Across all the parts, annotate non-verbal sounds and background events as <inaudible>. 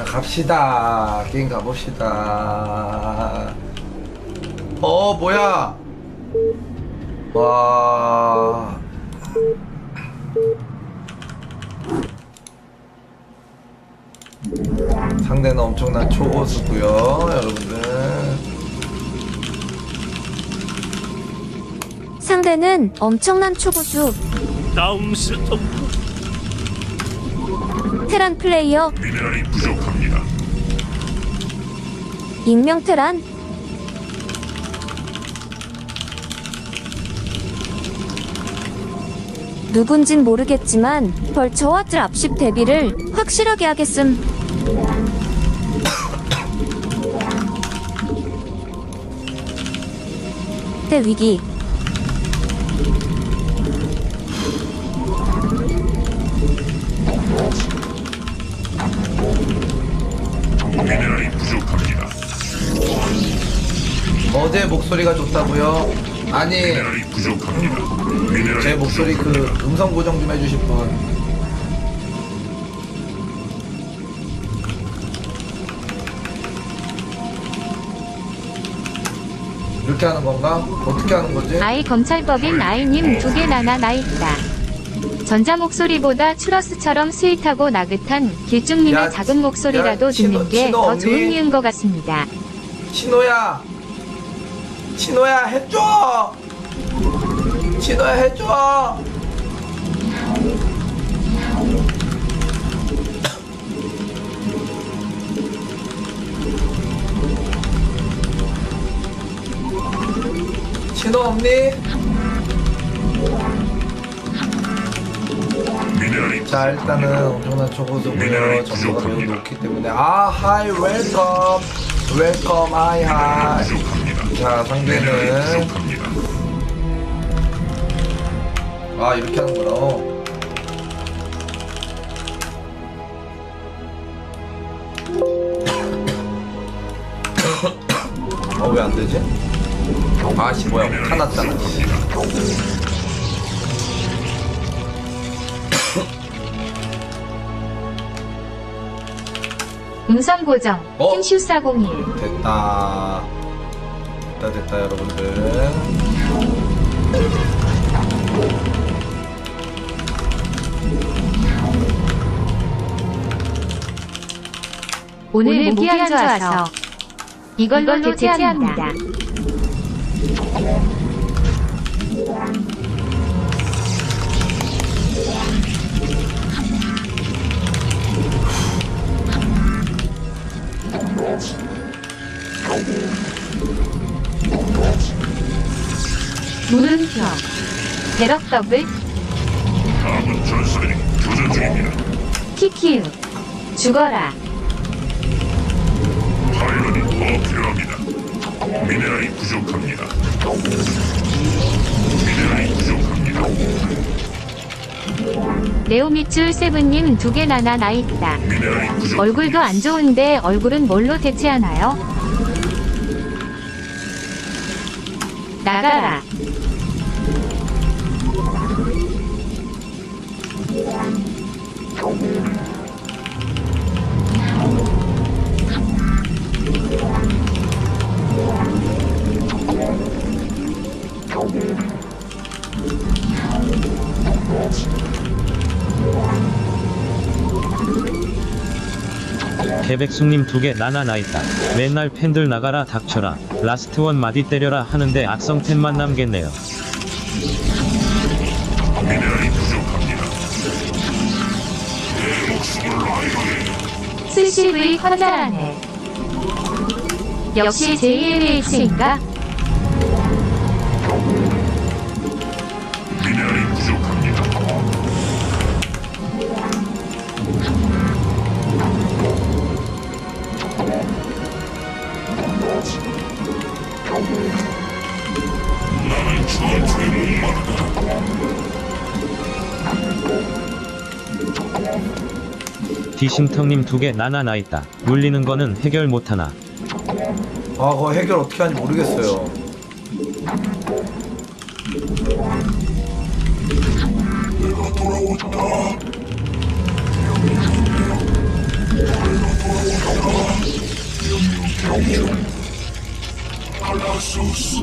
자 갑시다. 게임 가봅시다. 어 뭐야? 와. 상대는 엄청난 초고수고요 여러분들. 상대는 엄청난 초보수. 다음 시점 테란 플레이어. 미네랄이 부족합니다. 익명 테란. 누군진 모르겠지만 벌처와 드랍십 대비를 확실하게 하겠음. <coughs> 대 위기 미네랄이 부족합니다. 어제 목소리가 좋다고요? 아니 미네랄이 부족합니다. 미네랄이 제 목소리 그 음성 고정 좀 해주실 분 이렇게 하는 건가? 어떻게 하는 거지? 아이 검찰법인 아이님 두 개 나나 나 있다. 전자 목소리보다 추러스처럼 스윗하고 나긋한 길쭉님의 야, 작은 목소리라도 야, 듣는 게 더. 좋은 이유인 것 같습니다. 신호야 신호야 해줘 신호야 해줘 신호 없니? 자 일단은 엄청난 초고수고요 정보가 매우 높기 때문에. 아 하이 웰컴. 웰컴 하이 하이. 자 상대는. 아 이렇게 하는구나 어왜안 되지? 아씨 뭐야. 화났잖아 음성 고정 어? 킹슈 401 됐다. 됐다 됐다 여러분들. 오늘 목이 안 좋아서 이걸로 대체합니다. 대럭 더블 다음은 전설이 교전 중입니다. 키키우 죽어라 파일럿이 더 필요합니다. 미네랄이 부족합니다. 미네랄이 부족합니다. 네오미츠 세븐님 두 개 나나 나 있다. 미네랄이 부족. 얼굴도 안 좋은데 얼굴은 뭘로 대체하나요? 나가라. 개백숙님 두 개 나나 나 있다. 맨날 팬들 나가라 닥쳐라. 라스트 원 마디 때려라 하는데 악성템만 남겠네요. 스시브이 커다라네. 역시 JLH인가? 미네랄이 부족합니다. 나는 전투에 목마르다. 디심텅님 두 개 나나 나 있다. 물리는 거는 해결 못하나. 아 그거 해결 어떻게 하는지 모르겠어요 칼라소스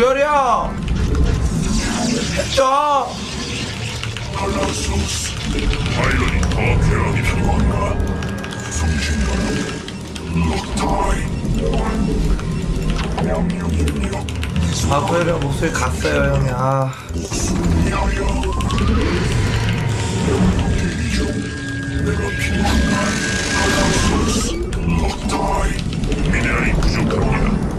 구열이야. 명령 입력 아 구열이 형 목소리 갔어요 형이. 아. 내가 필요한가? 칼라소스 럭타임 미네랄이 부족합니다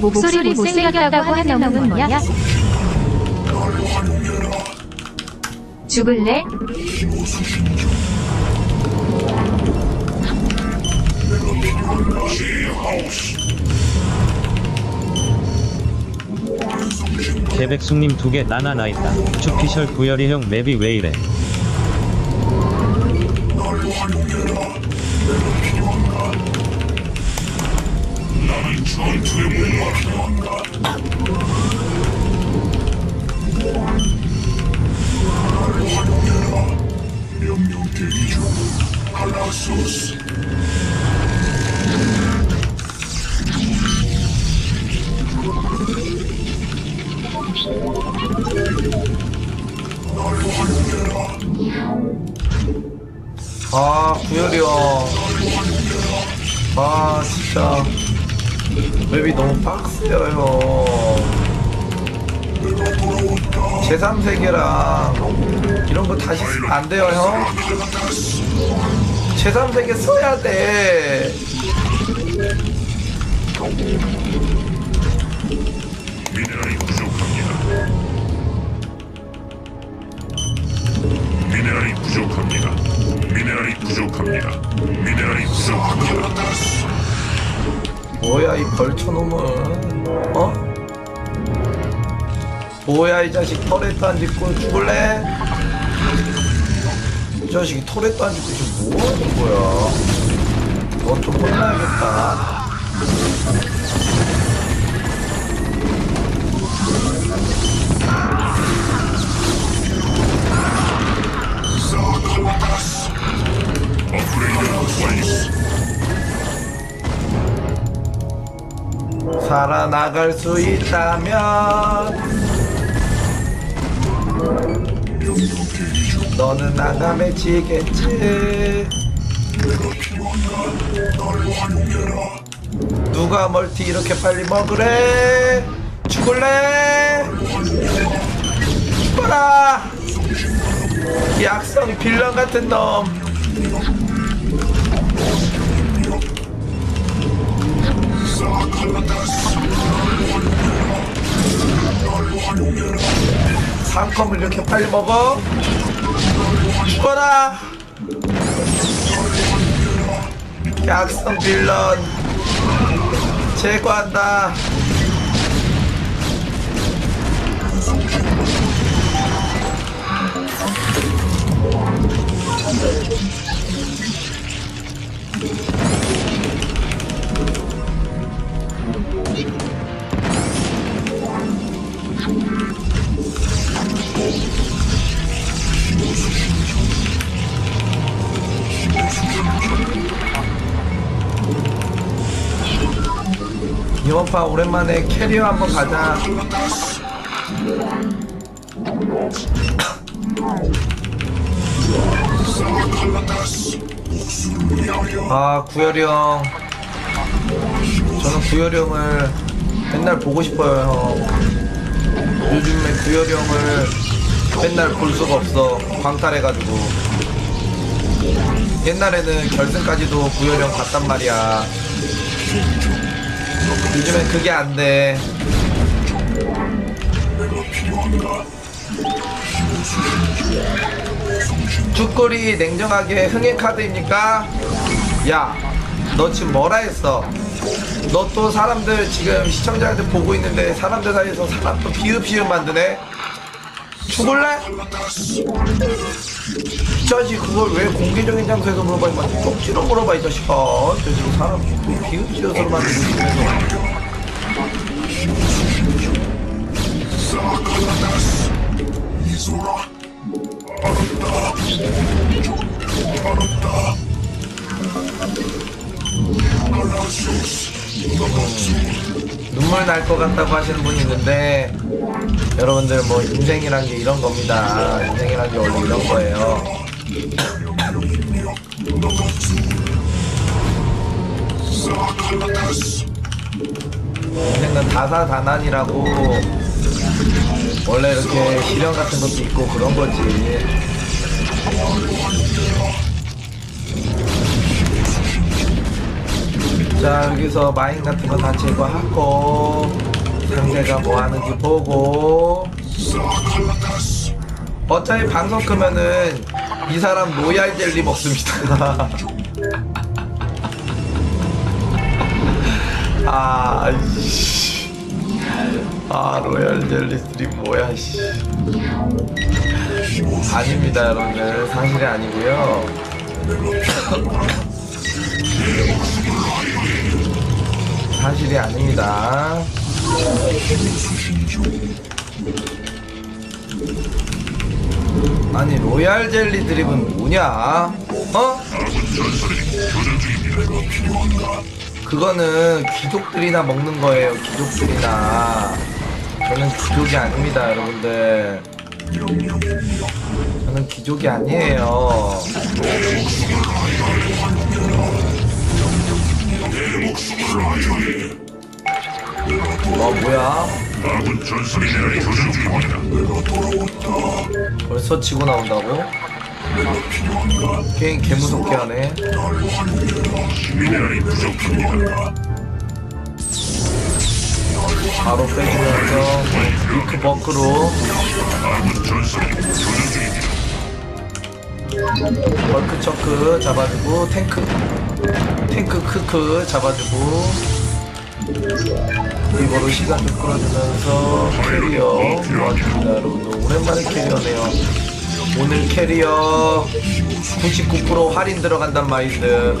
목소리 못생겼다고 하는 놈은 뭐냐? 죽을래? 개백숙님 두 개 나나 나 있다. 주피셜 구열이 형 맵이 왜 이래? 전투에 필요한가? 날 활용해라. 명령 대기 중. 갈라소스. 날 활용해라. 아 구열이 형아 진짜 맵이 너무 빡세요 형 내가 돌아온다. 제3세계랑 이런 거 다시 쓰면 안 돼요 형 갈라다스. 제3세계 써야 돼 미네랄이 부족합니다. 미네랄이 부족합니다. 미네랄이 부족합니다. 미네랄이 부족합니다. 뭐야 이 벌쳐놈은 어? 뭐야 이 자식 터렛도 안 짓고 죽을래? 이 자식이 터렛도 안 짓고 지금 뭐하는 거야 넌좀 혼나야겠다 사칼 살아나갈 수 있다면. 너는 나감에 지겠지. 누가 멀티 이렇게 빨리 먹으래? 죽을래? 죽어라! 이 악성 빌런 같은 놈! 상컴을 이렇게 빨리 먹어? 죽어라! 이 악성 빌런 제거한다. 오랜만에 캐리어 한번 가자. 아 구열이 형. 저는 구열이 형을 맨날 보고 싶어요 형. 요즘에 구열이 형을 맨날 볼 수가 없어. 광탈해가지고. 옛날에는 결승까지도 구열이 형 갔단 말이야 요즘엔 그게 안돼 내가 필요한가? 축구리 냉정하게 흥행 카드입니까? 야, 너 지금 뭐라 했어? 너 또 사람들 지금 시청자한테 보고 있는데 사람들 사이에서 사람 또 비읍시읍 만드네? 죽을래? 짜지 그걸 왜 공개적인 장소에서 물어봐 임마 쪽지로 물어봐 이 자식아. 저 지금 사람 또 비웃지어서 만들고 있어서 눈물 날 것 같다고 하시는 분이 있는데 여러분들 뭐 인생이란 게 이런 겁니다. 인생이란 게 원래 이런 거예요. 인생은 다사다난이라고 원래 이렇게 시련 같은 것도 있고 그런 거지. 자 여기서 마인 같은 거 다 제거하고 상대가 뭐 하는지 보고 어차피 방송 끄면은 이 사람 로얄 젤리 먹습니다. <laughs> 아, 씨. 아, 로얄 젤리 스트림 뭐야, 씨. 아닙니다, 여러분들. 사실이 아니고요. 사실이 아닙니다. 아니 로얄 젤리 드립은 뭐냐? 어? 그거는 귀족들이나 먹는 거예요. 귀족들이나. 저는 귀족이 아닙니다, 여러분들. 저는 귀족이 아니에요. 어 뭐야? 전설이 교전 중입니다 내가 돌아왔다 벌써 치고 나온다고? 게임 개 무섭게 하네. 미네랄이 부족합니다 바로 빼주면서 리크 버크로 벌크 처크 잡아주고 탱크 탱크 크크 잡아주고 이거로 시간 좀 끌어주면서 캐리어 도와줍니다 여러분들 오랜만에 캐리어네요. 오늘 캐리어 99% 할인 들어간단 마인드.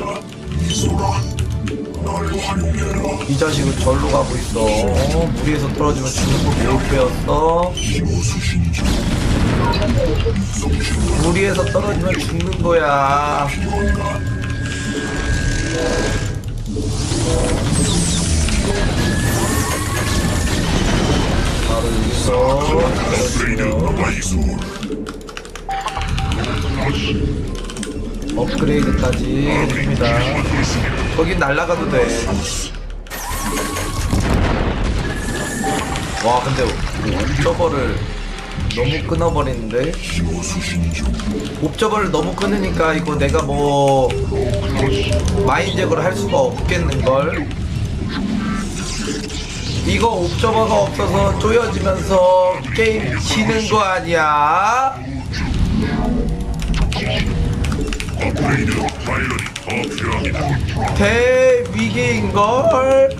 이 자식은 절로 가고 있어. 어, 무리에서 떨어지면 죽는 거 매우 배웠어. 무리에서 떨어지면 죽는 거야 업그레이드 완수 업그레이드까지 해줍니다 거긴 날아가도 돼. 와 근데 옵저버를 너무 끊어버리는데 옵저버를 너무 끊으니까 이거 내가 뭐 마인 제거를 할 수가 없겠는걸 이거 옵저버가 없어서 쪼여지면서 게임 지는 거 아니야? 대위기인걸?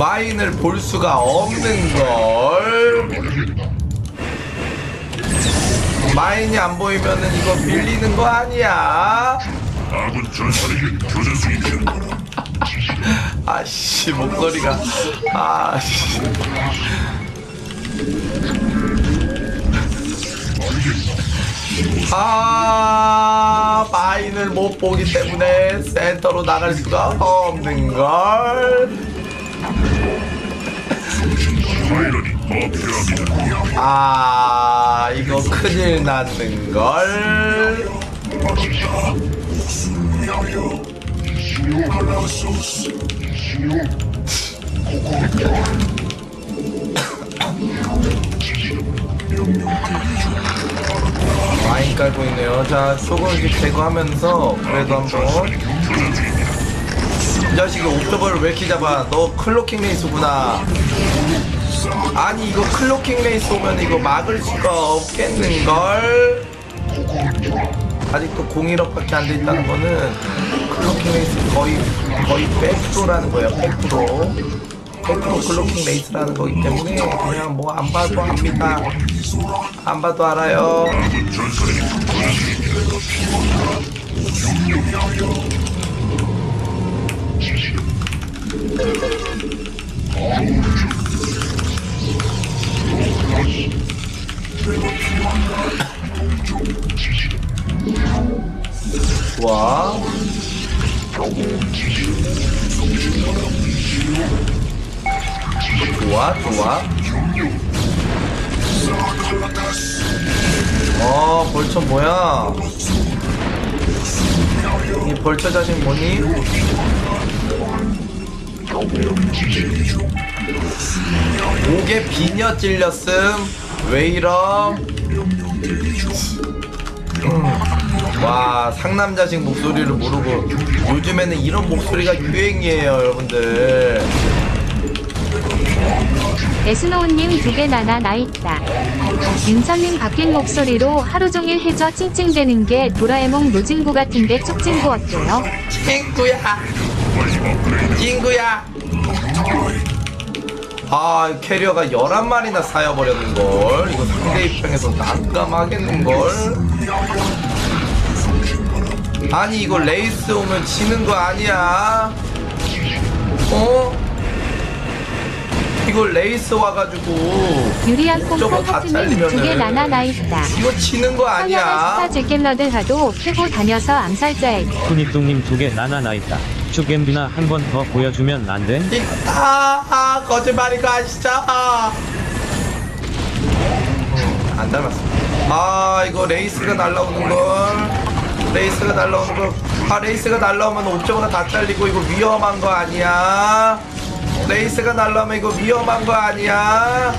마인을 볼 수가 없는 걸? 마인이 안 보이면은 이거 밀리는 거 아니야? 아군 전설이 교전 중입니다 <laughs> 아씨 목소리가 아씨 아 마인을 못 보기 때문에 센터로 나갈 수가 없는 걸. 아 이거 큰일 났는 걸. 위하여 칼라소스 마인 깔고 있네요. 자 조금씩 제거하면서 그래도 한번 이 자식이 옵저버를 왜 이렇게 잡아? 너 클로킹 레이스구나. 아니 이거 클로킹 레이스 오면 이거 막을 수가 없겠는걸? 아직도 01억밖에 안 돼 있다는 거는 클로킹 레이스 거의 거의 100%라는 거예요. 100%. 100% 클로킹 레이스라는 거기 때문에 그냥 뭐 안 봐도 압니다. 안 봐도 알아요. 좋아. 좋아, 좋아. 어, 벌처 뭐야? 이 벌처 자식 뭐니? 목에 비녀 찔렸음. 왜 이럼? 음. 와, 상남자식 목소리를 모르고 요즘에는 이런 목소리가 유행이에요, 여러분들. 에스노우님 두 개 나나 나 있다. 윤선님 바뀐 목소리로 하루 종일 해저 찡찡대는 게 도라에몽 노진구 같은데 쪽진구 어때요? 친구야 친구야 아 캐리어가 11마리나 쌓여버렸는걸 이거 상대 입장에서 난감하겠는걸 아니 이거 레이스 오면 지는 거 아니야 어? 이거 레이스 와가지고 유리한 저거 콩콩 다 하트님 두개 잘리면은 나나 나 있다. 이거 지는 거 아니야 스타 즐겜러드 하도 캐고 다녀서 암살자에게 쿠니뚱님 두 개 나나 나 있다. 쭈겜비나 한 번 더 보여주면 안 돼? 이- 아, 아 거짓말이가 진짜 음, 안 닮았어. 아 이거 레이스가 날라오는 걸 레이스가 날라오는 걸 아 레이스가 날라오면 옵저버가 다 잘리고 이거 위험한 거 아니야? 레이스가 날라오면 이거 위험한 거 아니야?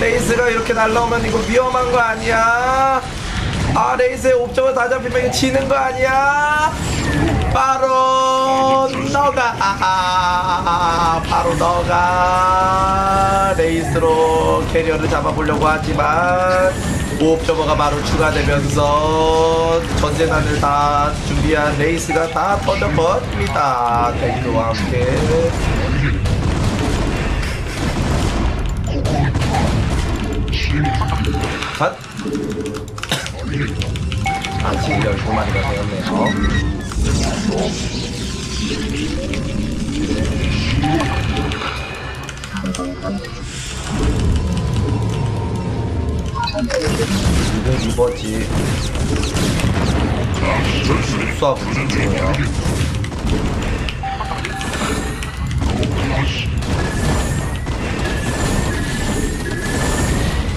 레이스가 이렇게 날라오면 이거 위험한 거 아니야 아 레이스에 옵저버 다 잡히면 이거 지는 거 아니야? 바로 너가. 바로 너가. 레이스로 캐리어를 잡아보려고 하지만 옵저버가 바로 추가되면서 전재단을 다 준비한 레이스가 다 터져버립니다. 대기도와 함께. 갓 아직 12마리가 되었네요. 지금 이버지. 수압 중이에요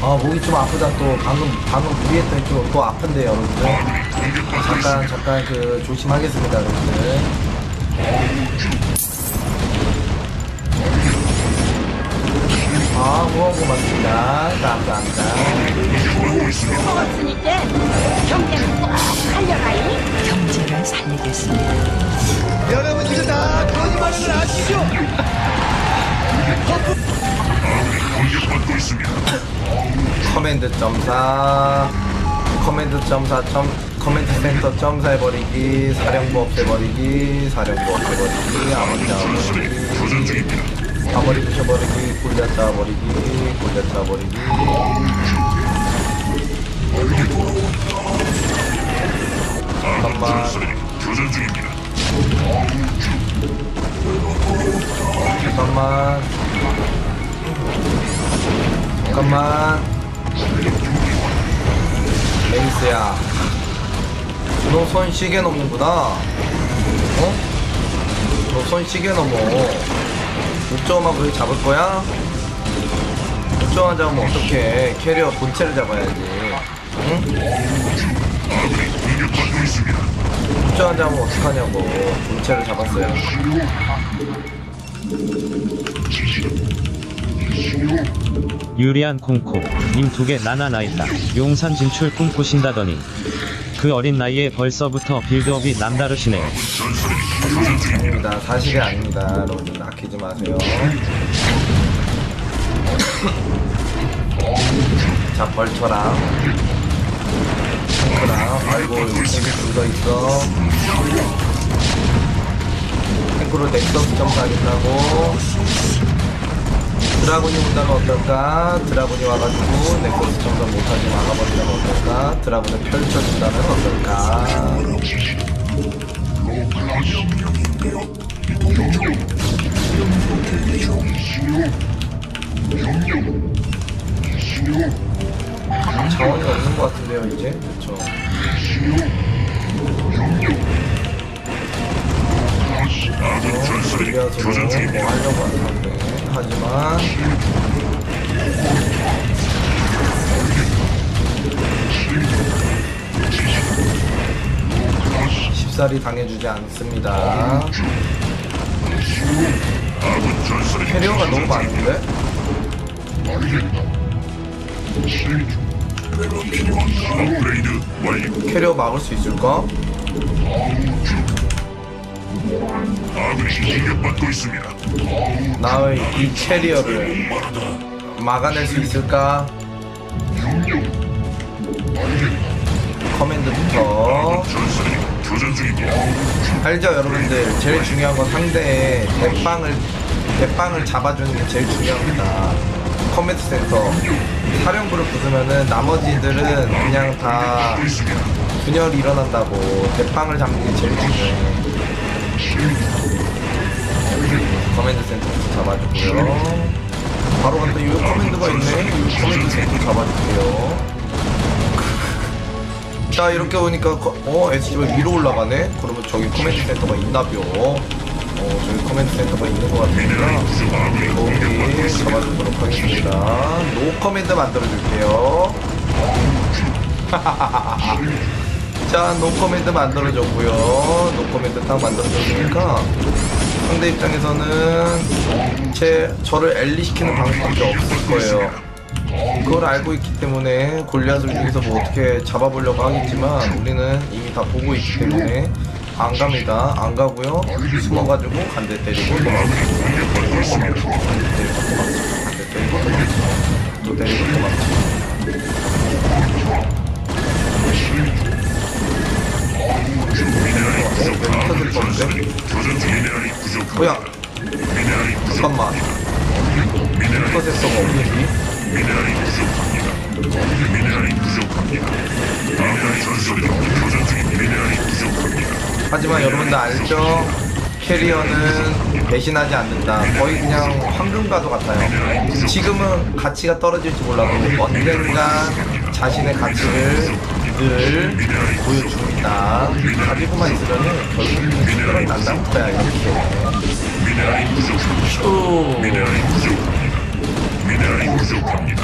아 목이 좀 아프다. 또 방금 방금 무리했더니 또, 또 아픈데 여러분들. 잠깐 잠깐 그 조심하겠습니다 여러분들. 아 후원 고맙습니다. 감사합니다. 경제를 살리겠습니다. 여러분들 다 거짓말을 아시죠? <laughs> 커맨드 점사. 커맨드 점사 점 커맨드 센터 점사 해버리기. 사령부 없애버리기. 사령부 없애버리기. 잡아버리기 교전 중입니다. 아무리 부셔버리기. 골려 잡아버리기. 골려 잡아버리기. 잠깐만. 잠깐만 잠깐만 에이스야 너 손 시계 넘는구나 어? 너 손 시계 넘어 옥저만 그렇게 잡을 거야? 옥저만 잡으면 어떡해 캐리어 본체를 잡아야지 응? 공격받고 있습니다. 옥저만 잡으면 어떡하냐고 본체를 잡았어요 유리한 콩코 님 두 개 나나 나 있다. 용산 진출 꿈꾸신다더니 그 어린 나이에 벌써부터 빌드업이 남다르시네요. 아닙니다. 사실이 아닙니다. 여러분들 아끼지 마세요. <coughs> 자, 벌처랑 탱크랑 아이고 여기 탱크 둘더 있어. 탱크로 넥서스 점사하겠다고. 드라군이 온다면 어떨까? 드라군이 와가지고 넥서스 점사 못하게 막아버린다면 어떨까? 드라군을 펼쳐준다면 어떨까? 자원이 없는 것 같은데요 이제 그 아군 전술이 교전 중입니다. 하려고 하는데 하지만 십살이 당해주지 않습니다. 캐리어가 너무 많은데? 캐리어 막을 수 있을까? 아군이 공격받고 있습니다. 나의 이 캐리어를 막아낼 수 있을까? 커맨드부터. 알죠 여러분들 제일 중요한 건 상대의 대빵을 대빵을 잡아주는 게 제일 중요합니다 커맨드 센터 사령부를 부수면은 나머지들은 그냥 다. 분열이 일어난다고 대빵을 잡는 게 제일 중요해 커맨드 센터 잡아주고요. 바로 간다 요 커맨드가 있네. 요 커맨드 센터 잡아줄게요. 자 이렇게 오니까 커- 어 SG가 위로 올라가네? 그러면 저기 커맨드 센터가 있나벼. 어 저기 커맨드 센터가 있는 것 같으니까 거기 잡아주도록 하겠습니다. 노 커맨드 만들어줄게요 <laughs> 자, 노코멘트 만들어줬고요. 노코멘트 딱 만들어줬으니까 상대 입장에서는 제 저를 엘리 시키는 방법밖에 없을 거예요. 그걸 알고 있기 때문에 골리앗을 중에서 뭐 어떻게 잡아보려고 하겠지만 우리는 이미 다 보고 있기 때문에 안 갑니다. 안 가고요. 숨어가지고 간대 때리고 도망치고. 간대 때리고 도망치고 간대 때리고 도망치고 또 때리고 도망치고 부족합니다. 터질 부족합니다. 뭐야? 잠깐만. 미네랄이 부족합니다. 하지만 여러분들 알죠? 캐리어는 배신하지 않는다. 거의 그냥 황금과도 같아요. 지금은 가치가 떨어질지 몰라도 언젠간 자신의 가치를 늘 보여줍니다. 가지고만 있으면 결국은 힘들어 난다는 거야, 이렇게. 미네랄이 부족합니다. 또. 미네랄이 부족합니다. 미네랄이 부족합니다.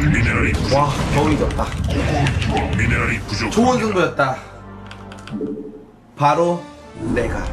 미네랄이 부족. 와, 겨우 이겼다. 미네랄이 부족. 좋은 승부였다. 바로 내가.